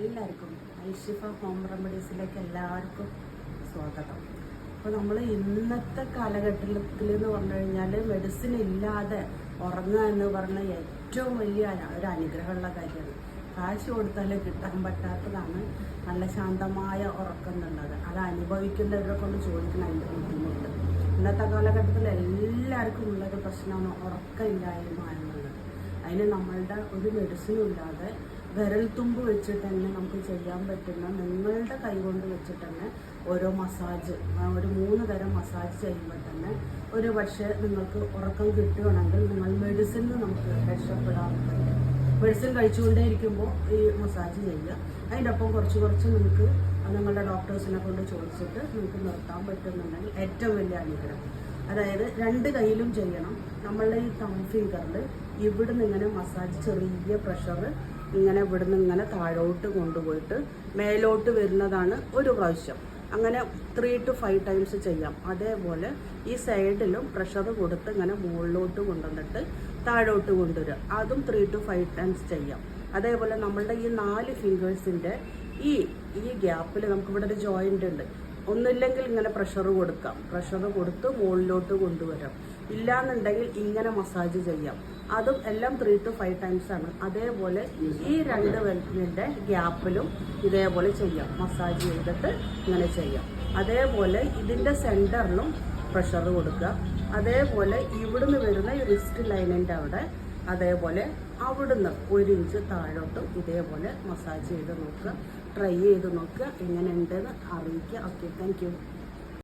എല്ലാവർക്കും ഐഷിഫ ഹോം റെമഡീസിലേക്ക് എല്ലാവർക്കും സ്വാഗതം. അപ്പോൾ നമ്മൾ ഇന്നത്തെ കാലഘട്ടത്തിൽ എന്ന് പറഞ്ഞു കഴിഞ്ഞാൽ മെഡിസിൻ ഇല്ലാതെ ഉറങ്ങുക എന്ന് പറഞ്ഞ ഏറ്റവും വലിയ ഒരു അനുഗ്രഹമുള്ള കാര്യമാണ്. കാശ് കൊടുത്താൽ കിട്ടാൻ പറ്റാത്തതാണ് നല്ല ശാന്തമായ ഉറക്കം എന്നുള്ളത് അത് അനുഭവിക്കുന്നവരെ കൊണ്ട് ചോദിക്കണം അതിന്റെ ബുദ്ധിമുട്ട്. ഇന്നത്തെ കാലഘട്ടത്തിൽ എല്ലാവർക്കും ഉള്ളൊരു പ്രശ്നമാണ് ഉറക്കമില്ലായ്മ എന്നുള്ളത്. അതിന് നമ്മളുടെ ഒരു മെഡിസിനും ഇല്ലാതെ വിരൽത്തുമ്പ് വെച്ചിട്ട് തന്നെ നമുക്ക് ചെയ്യാൻ പറ്റുന്ന നിങ്ങളുടെ കൈ കൊണ്ട് വെച്ചിട്ട് തന്നെ ഓരോ മസാജ് ഒരു മൂന്ന് തരം മസാജ് ചെയ്യുമ്പോൾ തന്നെ ഒരു പക്ഷേ നിങ്ങൾക്ക് ഉറക്കം കിട്ടുകയാണെങ്കിൽ നിങ്ങൾ മെഡിസിൻ നമുക്ക് രക്ഷപ്പെടാറുണ്ട് മെഡിസിൻ കഴിച്ചുകൊണ്ടേ ഇരിക്കുമ്പോൾ ഈ മസാജ് ചെയ്യുക. അതിന്റെ ഒപ്പം കുറച്ച് കുറച്ച് നിങ്ങൾക്ക് നിങ്ങളുടെ ഡോക്ടേഴ്സിനെ കൊണ്ട് ചോദിച്ചിട്ട് നിങ്ങൾക്ക് നിർത്താൻ പറ്റുന്നുണ്ടെങ്കിൽ ഏറ്റവും വലിയ അനുഗ്രഹം. അതായത് രണ്ട് കയ്യിലും ചെയ്യണം. നമ്മളുടെ ഈ തം ഫിംഗറിൽ ഇവിടുന്ന് ഇങ്ങനെ മസാജ് ചെറിയ പ്രഷർ ഇങ്ങനെ ഇവിടുന്ന് ഇങ്ങനെ താഴോട്ട് കൊണ്ടുപോയിട്ട് മേലോട്ട് വരുന്നതാണ് ഒരു പ്രാവശ്യം. അങ്ങനെ ത്രീ ടു ഫൈവ് ടൈംസ് ചെയ്യാം. അതേപോലെ ഈ സൈഡിലും പ്രഷർ കൊടുത്ത് ഇങ്ങനെ മുകളിലോട്ട് കൊണ്ടുവന്നിട്ട് താഴോട്ട് കൊണ്ടുവരിക. അതും ത്രീ ടു ഫൈവ് ടൈംസ് ചെയ്യാം. അതേപോലെ നമ്മളുടെ ഈ നാല് ഫിംഗേഴ്സിന്റെ ഈ ഈ ഗ്യാപ്പിൽ നമുക്കിവിടെ ഒരു ജോയിന്റ് ഉണ്ട്. ഒന്നുമില്ലെങ്കിൽ ഇങ്ങനെ പ്രഷർ കൊടുക്കാം. പ്രഷർ കൊടുത്ത് മുകളിലോട്ട് കൊണ്ടുവരാം. ഇല്ലാന്നുണ്ടെങ്കിൽ ഇങ്ങനെ മസാജ് ചെയ്യാം. അതും എല്ലാം ത്രീ ടു ഫൈവ് ടൈംസ് ആണ്. അതേപോലെ ഈ രണ്ട് വെൽറ്റിന്റെ ഗ്യാപ്പിലും ഇതേപോലെ ചെയ്യാം. മസാജ് ചെയ്തിട്ട് ഇങ്ങനെ ചെയ്യാം. അതേപോലെ ഇതിന്റെ സെന്ററിലും പ്രഷർ കൊടുക്കുക. അതേപോലെ ഇവിടുന്ന് വരുന്ന ഈ റിസ്റ്റ് ലൈനിന്റെ അവിടെ അതേപോലെ അവിടുന്ന് ഒരു ഇഞ്ച് താഴോട്ടും ഇതേപോലെ മസാജ് ചെയ്ത് നോക്കുക. ട്രൈ ചെയ്ത് നോക്കുക. എങ്ങനെയുണ്ടെന്ന് അറിയിക്കുക. Okay thank